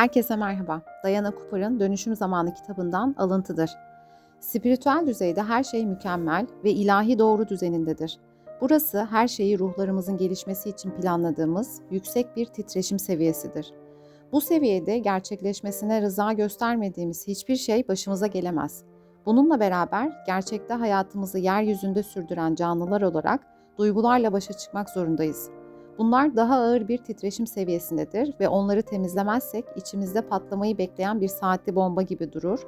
Herkese merhaba. Diana Cooper'ın Dönüşüm Zamanı kitabından alıntıdır. Spiritüel düzeyde her şey mükemmel ve ilahi doğru düzenindedir. Burası her şeyi ruhlarımızın gelişmesi için planladığımız yüksek bir titreşim seviyesidir. Bu seviyede gerçekleşmesine rıza göstermediğimiz hiçbir şey başımıza gelemez. Bununla beraber gerçekte hayatımızı yeryüzünde sürdüren canlılar olarak duygularla başa çıkmak zorundayız. Bunlar daha ağır bir titreşim seviyesindedir ve onları temizlemezsek içimizde patlamayı bekleyen bir saatli bomba gibi durur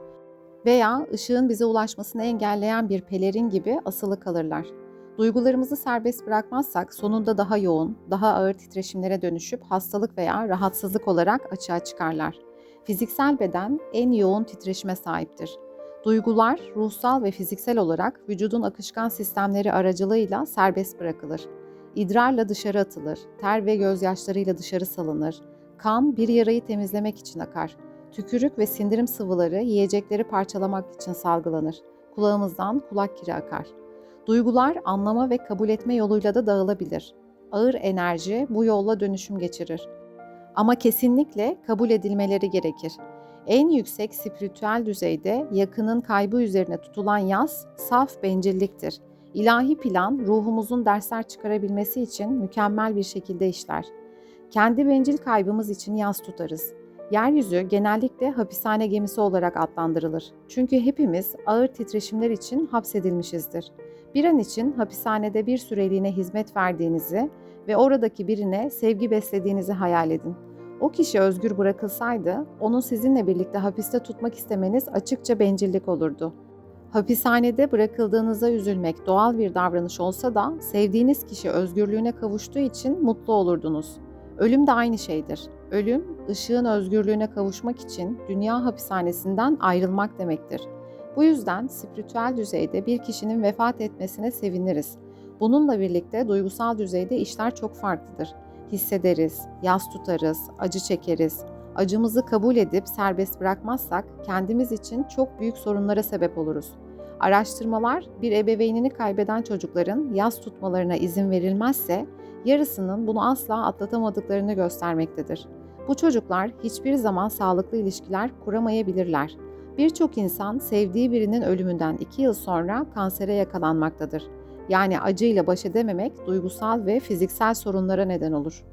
veya ışığın bize ulaşmasını engelleyen bir pelerin gibi asılı kalırlar. Duygularımızı serbest bırakmazsak sonunda daha yoğun, daha ağır titreşimlere dönüşüp hastalık veya rahatsızlık olarak açığa çıkarlar. Fiziksel beden en yoğun titreşime sahiptir. Duygular ruhsal ve fiziksel olarak vücudun akışkan sistemleri aracılığıyla serbest bırakılır. İdrarla dışarı atılır, ter ve gözyaşlarıyla dışarı salınır. Kan bir yarayı temizlemek için akar. Tükürük ve sindirim sıvıları yiyecekleri parçalamak için salgılanır. Kulağımızdan kulak kiri akar. Duygular anlama ve kabul etme yoluyla da dağılabilir. Ağır enerji bu yolla dönüşüm geçirir. Ama kesinlikle kabul edilmeleri gerekir. En yüksek spiritüel düzeyde yakının kaybı üzerine tutulan yaz saf bencilliktir. İlahi plan ruhumuzun dersler çıkarabilmesi için mükemmel bir şekilde işler. Kendi bencil kaybımız için yaz tutarız. Yeryüzü genellikle hapishane gemisi olarak adlandırılır. Çünkü hepimiz ağır titreşimler için hapsedilmişizdir. Bir an için hapishanede bir süreliğine hizmet verdiğinizi ve oradaki birine sevgi beslediğinizi hayal edin. O kişi özgür bırakılsaydı, onu sizinle birlikte hapiste tutmak istemeniz açıkça bencillik olurdu. Hapishanede bırakıldığınıza üzülmek doğal bir davranış olsa da sevdiğiniz kişi özgürlüğüne kavuştuğu için mutlu olurdunuz. Ölüm de aynı şeydir. Ölüm, ışığın özgürlüğüne kavuşmak için dünya hapishanesinden ayrılmak demektir. Bu yüzden spiritüel düzeyde bir kişinin vefat etmesine seviniriz. Bununla birlikte duygusal düzeyde işler çok farklıdır. Hissederiz, yas tutarız, acı çekeriz. Acımızı kabul edip serbest bırakmazsak kendimiz için çok büyük sorunlara sebep oluruz. Araştırmalar bir ebeveynini kaybeden çocukların yas tutmalarına izin verilmezse yarısının bunu asla atlatamadıklarını göstermektedir. Bu çocuklar hiçbir zaman sağlıklı ilişkiler kuramayabilirler. Birçok insan sevdiği birinin ölümünden 2 yıl sonra kansere yakalanmaktadır. Yani acıyla baş edememek duygusal ve fiziksel sorunlara neden olur.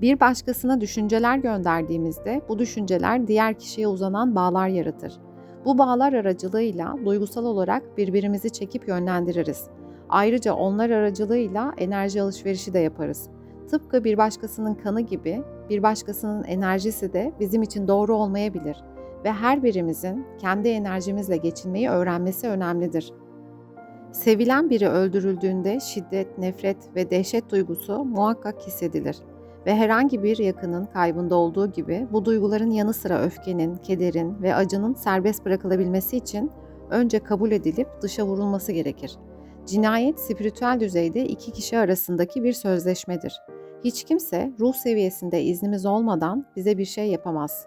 Bir başkasına düşünceler gönderdiğimizde bu düşünceler diğer kişiye uzanan bağlar yaratır. Bu bağlar aracılığıyla duygusal olarak birbirimizi çekip yönlendiririz. Ayrıca onlar aracılığıyla enerji alışverişi de yaparız. Tıpkı bir başkasının kanı gibi bir başkasının enerjisi de bizim için doğru olmayabilir ve her birimizin kendi enerjimizle geçinmeyi öğrenmesi önemlidir. Sevilen biri öldürüldüğünde şiddet, nefret ve dehşet duygusu muhakkak hissedilir ve herhangi bir yakının kaybında olduğu gibi bu duyguların yanı sıra öfkenin, kederin ve acının serbest bırakılabilmesi için önce kabul edilip dışa vurulması gerekir. Cinayet spiritüel düzeyde iki kişi arasındaki bir sözleşmedir. Hiç kimse ruh seviyesinde iznimiz olmadan bize bir şey yapamaz.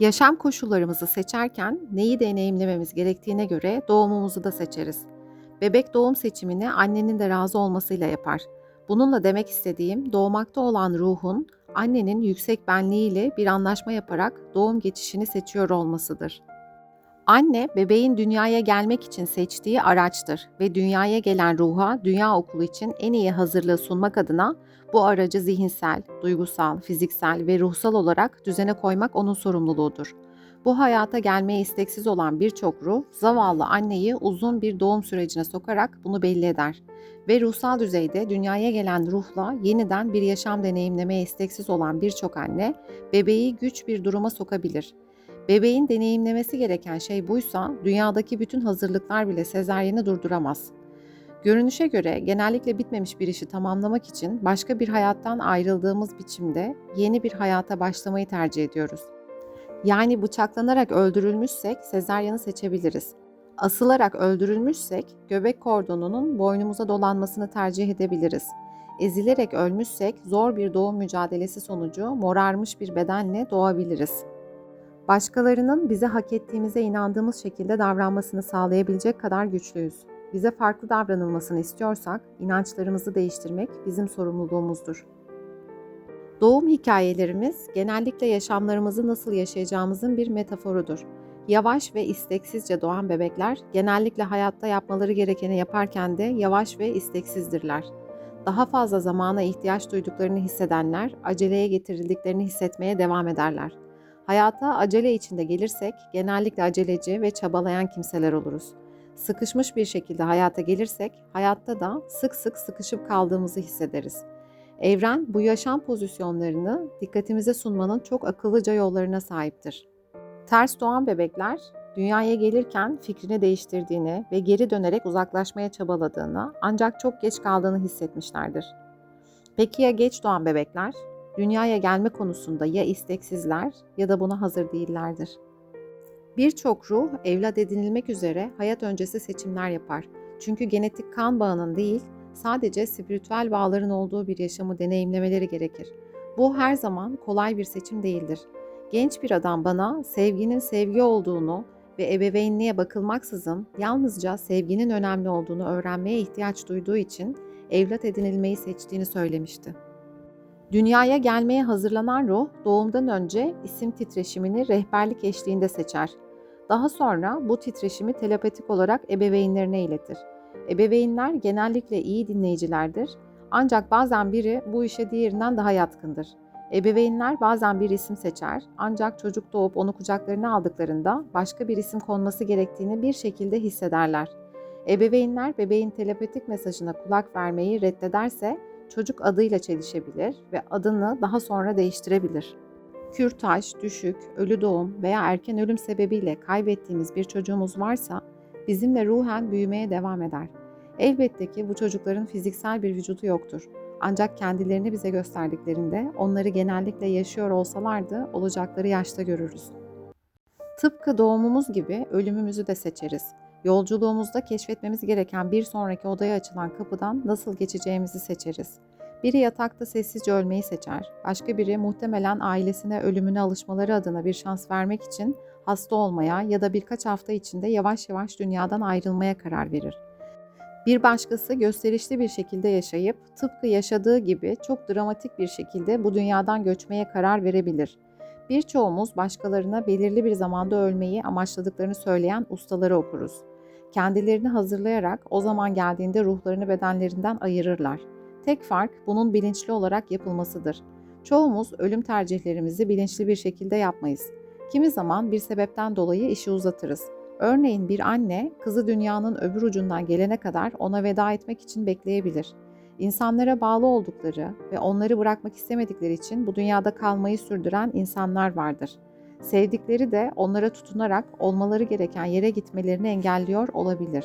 Yaşam koşullarımızı seçerken neyi deneyimlememiz gerektiğine göre doğumumuzu da seçeriz. Bebek doğum seçimini annenin de razı olmasıyla yapar. Bununla demek istediğim doğmakta olan ruhun annenin yüksek benliğiyle bir anlaşma yaparak doğum geçişini seçiyor olmasıdır. Anne bebeğin dünyaya gelmek için seçtiği araçtır ve dünyaya gelen ruha dünya okulu için en iyi hazırlığı sunmak adına bu aracı zihinsel, duygusal, fiziksel ve ruhsal olarak düzene koymak onun sorumluluğudur. Bu hayata gelmeye isteksiz olan birçok ruh zavallı anneyi uzun bir doğum sürecine sokarak bunu belli eder ve ruhsal düzeyde dünyaya gelen ruhla yeniden bir yaşam deneyimlemeye isteksiz olan birçok anne bebeği güç bir duruma sokabilir. Bebeğin deneyimlemesi gereken şey buysa dünyadaki bütün hazırlıklar bile sezaryeni durduramaz. Görünüşe göre genellikle bitmemiş bir işi tamamlamak için başka bir hayattan ayrıldığımız biçimde yeni bir hayata başlamayı tercih ediyoruz. Yani bıçaklanarak öldürülmüşsek sezaryanı seçebiliriz. Asılarak öldürülmüşsek göbek kordonunun boynumuza dolanmasını tercih edebiliriz. Ezilerek ölmüşsek zor bir doğum mücadelesi sonucu morarmış bir bedenle doğabiliriz. Başkalarının bize hak ettiğimize inandığımız şekilde davranmasını sağlayabilecek kadar güçlüyüz. Bize farklı davranılmasını istiyorsak inançlarımızı değiştirmek bizim sorumluluğumuzdur. Doğum hikayelerimiz genellikle yaşamlarımızı nasıl yaşayacağımızın bir metaforudur. Yavaş ve isteksizce doğan bebekler genellikle hayatta yapmaları gerekeni yaparken de yavaş ve isteksizdirler. Daha fazla zamana ihtiyaç duyduklarını hissedenler aceleye getirildiklerini hissetmeye devam ederler. Hayata acele içinde gelirsek genellikle aceleci ve çabalayan kimseler oluruz. Sıkışmış bir şekilde hayata gelirsek hayatta da sık sık sıkışıp kaldığımızı hissederiz. Evren bu yaşam pozisyonlarını dikkatimize sunmanın çok akıllıca yollarına sahiptir. Ters doğan bebekler dünyaya gelirken fikrini değiştirdiğini ve geri dönerek uzaklaşmaya çabaladığını ancak çok geç kaldığını hissetmişlerdir. Peki ya geç doğan bebekler? Dünyaya gelme konusunda ya isteksizler ya da buna hazır değillerdir. Birçok ruh evlat edinilmek üzere hayat öncesi seçimler yapar. Çünkü genetik kan bağının değil, sadece spiritüel bağların olduğu bir yaşamı deneyimlemeleri gerekir. Bu her zaman kolay bir seçim değildir. Genç bir adam bana sevginin sevgi olduğunu ve ebeveynliğe bakılmaksızın yalnızca sevginin önemli olduğunu öğrenmeye ihtiyaç duyduğu için evlat edinilmeyi seçtiğini söylemişti. Dünyaya gelmeye hazırlanan ruh doğumdan önce isim titreşimini rehberlik eşliğinde seçer. Daha sonra bu titreşimi telepatik olarak ebeveynlerine iletir. Ebeveynler genellikle iyi dinleyicilerdir ancak bazen biri bu işe diğerinden daha yatkındır. Ebeveynler bazen bir isim seçer ancak çocuk doğup onu kucaklarına aldıklarında başka bir isim konması gerektiğini bir şekilde hissederler. Ebeveynler bebeğin telepatik mesajına kulak vermeyi reddederse çocuk adıyla çelişebilir ve adını daha sonra değiştirebilir. Kürtaj, düşük, ölü doğum veya erken ölüm sebebiyle kaybettiğimiz bir çocuğumuz varsa bizimle ruhen büyümeye devam eder. Elbette ki bu çocukların fiziksel bir vücudu yoktur. Ancak kendilerini bize gösterdiklerinde onları genellikle yaşıyor olsalardı olacakları yaşta görürüz. Tıpkı doğumumuz gibi ölümümüzü de seçeriz. Yolculuğumuzda keşfetmemiz gereken bir sonraki odaya açılan kapıdan nasıl geçeceğimizi seçeriz. Biri yatakta sessizce ölmeyi seçer, başka biri muhtemelen ailesine ölümüne alışmaları adına bir şans vermek için hasta olmaya ya da birkaç hafta içinde yavaş yavaş dünyadan ayrılmaya karar verir. Bir başkası gösterişli bir şekilde yaşayıp tıpkı yaşadığı gibi çok dramatik bir şekilde bu dünyadan göçmeye karar verebilir. Birçoğumuz başkalarına belirli bir zamanda ölmeyi amaçladıklarını söyleyen ustaları okuruz. Kendilerini hazırlayarak o zaman geldiğinde ruhlarını bedenlerinden ayırırlar. Tek fark bunun bilinçli olarak yapılmasıdır. Çoğumuz ölüm tercihlerimizi bilinçli bir şekilde yapmayız. Kimi zaman bir sebepten dolayı işi uzatırız. Örneğin bir anne kızı dünyanın öbür ucundan gelene kadar ona veda etmek için bekleyebilir. İnsanlara bağlı oldukları ve onları bırakmak istemedikleri için bu dünyada kalmayı sürdüren insanlar vardır. Sevdikleri de onlara tutunarak olmaları gereken yere gitmelerini engelliyor olabilir.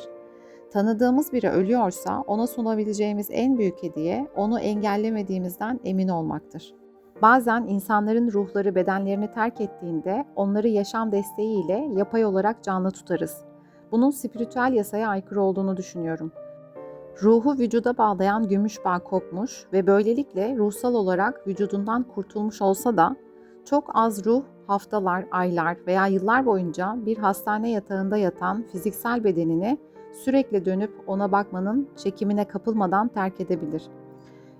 Tanıdığımız biri ölüyorsa ona sunabileceğimiz en büyük hediye onu engellemediğimizden emin olmaktır. Bazen insanların ruhları bedenlerini terk ettiğinde onları yaşam desteğiyle yapay olarak canlı tutarız. Bunun spiritüel yasaya aykırı olduğunu düşünüyorum. Ruhu vücuda bağlayan gümüş bağ kopmuş ve böylelikle ruhsal olarak vücudundan kurtulmuş olsa da çok az ruh haftalar, aylar veya yıllar boyunca bir hastane yatağında yatan fiziksel bedenini sürekli dönüp ona bakmanın çekimine kapılmadan terk edebilir.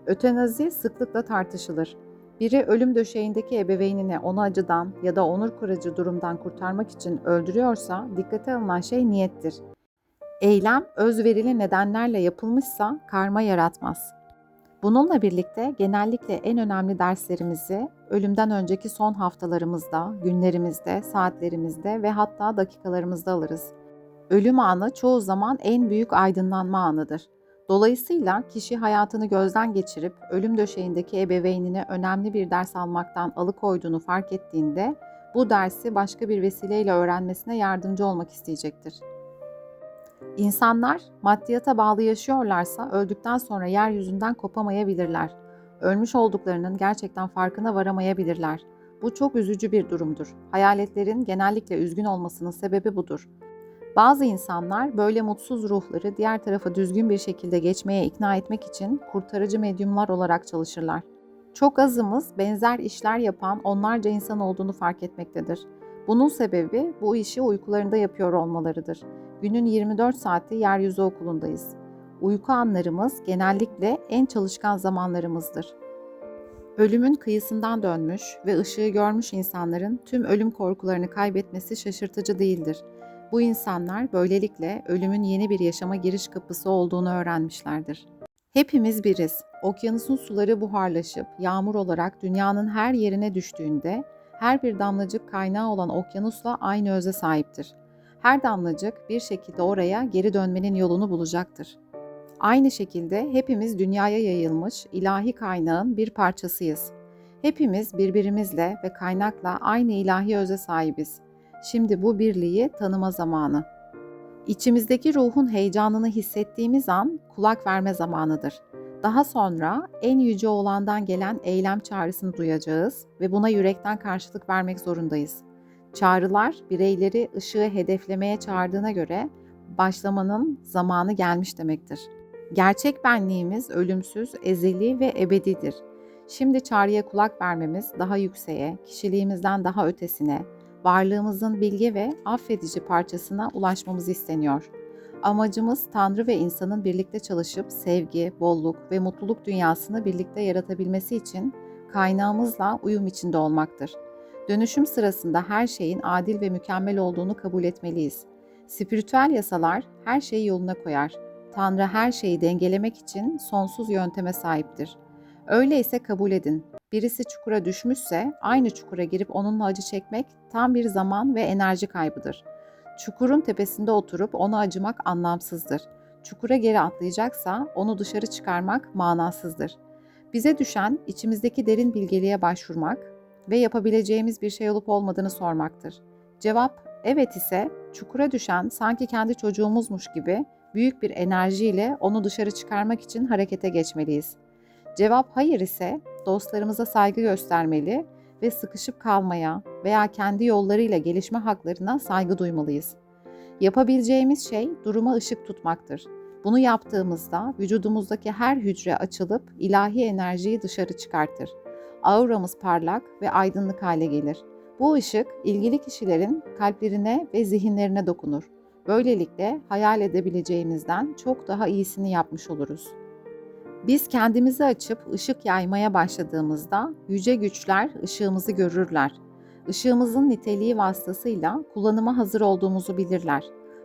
Ötenazi sıklıkla tartışılır. Biri ölüm döşeğindeki ebeveynini onu acıdan ya da onur kırıcı durumdan kurtarmak için öldürüyorsa dikkate alınan şey niyettir. Eylem özverili nedenlerle yapılmışsa karma yaratmaz. Bununla birlikte genellikle en önemli derslerimizi ölümden önceki son haftalarımızda, günlerimizde, saatlerimizde ve hatta dakikalarımızda alırız. Ölüm anı çoğu zaman en büyük aydınlanma anıdır. Dolayısıyla kişi hayatını gözden geçirip ölüm döşeğindeki ebeveynine önemli bir ders almaktan alıkoyduğunu fark ettiğinde bu dersi başka bir vesileyle öğrenmesine yardımcı olmak isteyecektir. İnsanlar maddiyata bağlı yaşıyorlarsa öldükten sonra yeryüzünden kopamayabilirler. Ölmüş olduklarının gerçekten farkına varamayabilirler. Bu çok üzücü bir durumdur. Hayaletlerin genellikle üzgün olmasının sebebi budur. Bazı insanlar böyle mutsuz ruhları diğer tarafa düzgün bir şekilde geçmeye ikna etmek için kurtarıcı medyumlar olarak çalışırlar. Çok azımız benzer işler yapan onlarca insan olduğunu fark etmektedir. Bunun sebebi bu işi uykularında yapıyor olmalarıdır. Günün 24 saati yeryüzü okulundayız. Uyku anlarımız genellikle en çalışkan zamanlarımızdır. Ölümün kıyısından dönmüş ve ışığı görmüş insanların tüm ölüm korkularını kaybetmesi şaşırtıcı değildir. Bu insanlar böylelikle ölümün yeni bir yaşama giriş kapısı olduğunu öğrenmişlerdir. Hepimiz biriz. Okyanusun suları buharlaşıp yağmur olarak dünyanın her yerine düştüğünde her bir damlacık kaynağı olan okyanusla aynı öze sahiptir. Her damlacık bir şekilde oraya geri dönmenin yolunu bulacaktır. Aynı şekilde hepimiz dünyaya yayılmış ilahi kaynağın bir parçasıyız. Hepimiz birbirimizle ve kaynakla aynı ilahi öze sahibiz. Şimdi bu birliği tanıma zamanı. İçimizdeki ruhun heyecanını hissettiğimiz an kulak verme zamanıdır. Daha sonra en yüce olandan gelen eylem çağrısını duyacağız ve buna yürekten karşılık vermek zorundayız. Çağrılar bireyleri ışığı hedeflemeye çağırdığına göre başlamanın zamanı gelmiş demektir. Gerçek benliğimiz ölümsüz, ezeli ve ebedidir. Şimdi çağrıya kulak vermemiz daha yükseğe, kişiliğimizden daha ötesine, varlığımızın bilge ve affedici parçasına ulaşmamız isteniyor. Amacımız Tanrı ve insanın birlikte çalışıp sevgi, bolluk ve mutluluk dünyasını birlikte yaratabilmesi için kaynağımızla uyum içinde olmaktır. Dönüşüm sırasında her şeyin adil ve mükemmel olduğunu kabul etmeliyiz. Spiritüel yasalar her şeyi yoluna koyar. Tanrı her şeyi dengelemek için sonsuz yönteme sahiptir. Öyleyse kabul edin. Birisi çukura düşmüşse aynı çukura girip onunla acı çekmek tam bir zaman ve enerji kaybıdır. Çukurun tepesinde oturup ona acımak anlamsızdır. Çukura geri atlayacaksa onu dışarı çıkarmak manasızdır. Bize düşen içimizdeki derin bilgeliğe başvurmak ve yapabileceğimiz bir şey olup olmadığını sormaktır. Cevap evet ise çukura düşen sanki kendi çocuğumuzmuş gibi büyük bir enerjiyle onu dışarı çıkarmak için harekete geçmeliyiz. Cevap hayır ise dostlarımıza saygı göstermeli ve sıkışıp kalmaya veya kendi yollarıyla gelişme haklarına saygı duymalıyız. Yapabileceğimiz şey duruma ışık tutmaktır. Bunu yaptığımızda vücudumuzdaki her hücre açılıp ilahi enerjiyi dışarı çıkartır. Auramız parlak ve aydınlık hale gelir. Bu ışık ilgili kişilerin kalplerine ve zihinlerine dokunur. Böylelikle hayal edebileceğimizden çok daha iyisini yapmış oluruz. Biz kendimizi açıp ışık yaymaya başladığımızda yüce güçler ışığımızı görürler. Işığımızın niteliği vasıtasıyla kullanıma hazır olduğumuzu bilirler.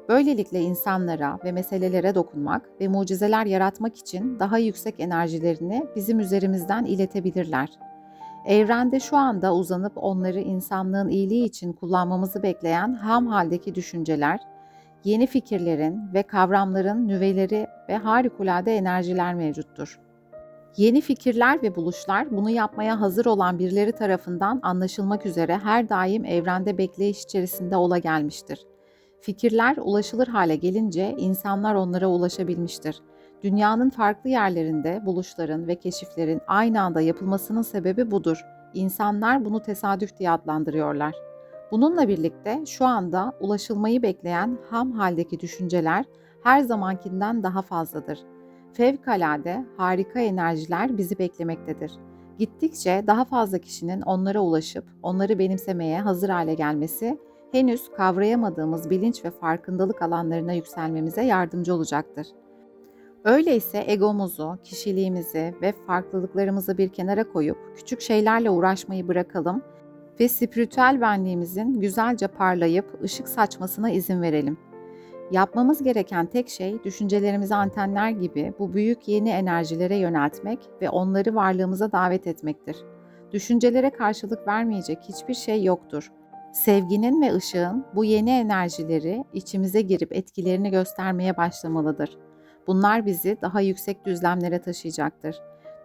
Böylelikle insanlara ve meselelere dokunmak ve mucizeler yaratmak için daha yüksek enerjilerini bizim üzerimizden iletebilirler. Evrende şu anda uzanıp onları insanlığın iyiliği için kullanmamızı bekleyen ham haldeki düşünceler, yeni fikirlerin ve kavramların nüveleri ve harikulade enerjiler mevcuttur. Yeni fikirler ve buluşlar bunu yapmaya hazır olan birileri tarafından anlaşılmak üzere her daim evrende bekleyiş içerisinde ola gelmiştir. Fikirler ulaşılır hale gelince insanlar onlara ulaşabilmiştir. Dünyanın farklı yerlerinde buluşların ve keşiflerin aynı anda yapılmasının sebebi budur. İnsanlar bunu tesadüf diye adlandırıyorlar. Bununla birlikte şu anda ulaşılmayı bekleyen ham haldeki düşünceler her zamankinden daha fazladır. Fevkalade harika enerjiler bizi beklemektedir. Gittikçe daha fazla kişinin onlara ulaşıp onları benimsemeye hazır hale gelmesi henüz kavrayamadığımız bilinç ve farkındalık alanlarına yükselmemize yardımcı olacaktır. Öyleyse egomuzu, kişiliğimizi ve farklılıklarımızı bir kenara koyup küçük şeylerle uğraşmayı bırakalım ve spiritüel benliğimizin güzelce parlayıp ışık saçmasına izin verelim. Yapmamız gereken tek şey düşüncelerimizi antenler gibi bu büyük yeni enerjilere yöneltmek ve onları varlığımıza davet etmektir. Düşüncelere karşılık vermeyecek hiçbir şey yoktur. Sevginin ve ışığın bu yeni enerjileri içimize girip etkilerini göstermeye başlamalıdır. Bunlar bizi daha yüksek düzlemlere taşıyacaktır.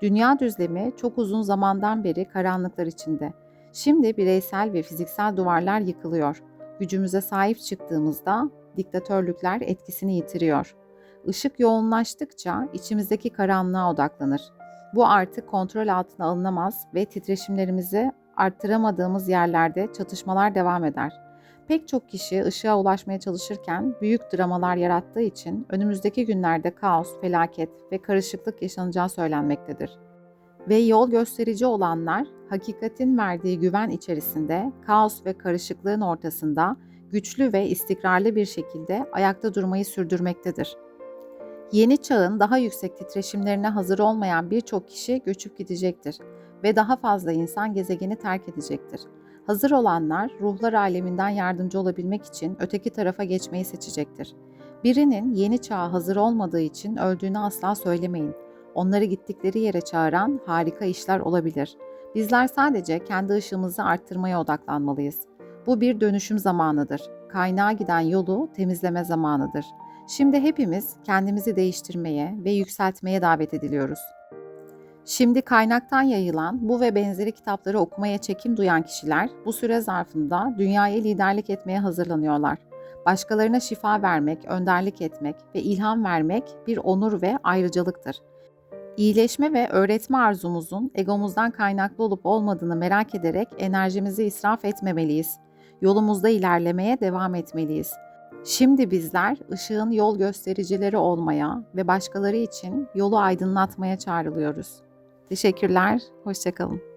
Dünya düzlemi çok uzun zamandan beri karanlıklar içinde. Şimdi bireysel ve fiziksel duvarlar yıkılıyor. Gücümüze sahip çıktığımızda diktatörlükler etkisini yitiriyor. Işık yoğunlaştıkça içimizdeki karanlığa odaklanır. Bu artık kontrol altına alınamaz ve titreşimlerimizi arttıramadığımız yerlerde çatışmalar devam eder. Pek çok kişi ışığa ulaşmaya çalışırken büyük dramalar yarattığı için önümüzdeki günlerde kaos, felaket ve karışıklık yaşanacağı söylenmektedir. Ve yol gösterici olanlar hakikatin verdiği güven içerisinde kaos ve karışıklığın ortasında güçlü ve istikrarlı bir şekilde ayakta durmayı sürdürmektedir. Yeni çağın daha yüksek titreşimlerine hazır olmayan birçok kişi göçüp gidecektir ve daha fazla insan gezegeni terk edecektir. Hazır olanlar ruhlar aleminden yardımcı olabilmek için öteki tarafa geçmeyi seçecektir. Birinin yeni çağa hazır olmadığı için öldüğünü asla söylemeyin. Onları gittikleri yere çağıran harika işler olabilir. Bizler sadece kendi ışığımızı arttırmaya odaklanmalıyız. Bu bir dönüşüm zamanıdır. Kaynağa giden yolu temizleme zamanıdır. Şimdi hepimiz kendimizi değiştirmeye ve yükseltmeye davet ediliyoruz. Şimdi kaynaktan yayılan bu ve benzeri kitapları okumaya çekim duyan kişiler bu süre zarfında dünyaya liderlik etmeye hazırlanıyorlar. Başkalarına şifa vermek, önderlik etmek ve ilham vermek bir onur ve ayrıcalıktır. İyileşme ve öğretme arzumuzun egomuzdan kaynaklı olup olmadığını merak ederek enerjimizi israf etmemeliyiz. Yolumuzda ilerlemeye devam etmeliyiz. Şimdi bizler ışığın yol göstericileri olmaya ve başkaları için yolu aydınlatmaya çağrılıyoruz. Teşekkürler, hoşçakalın.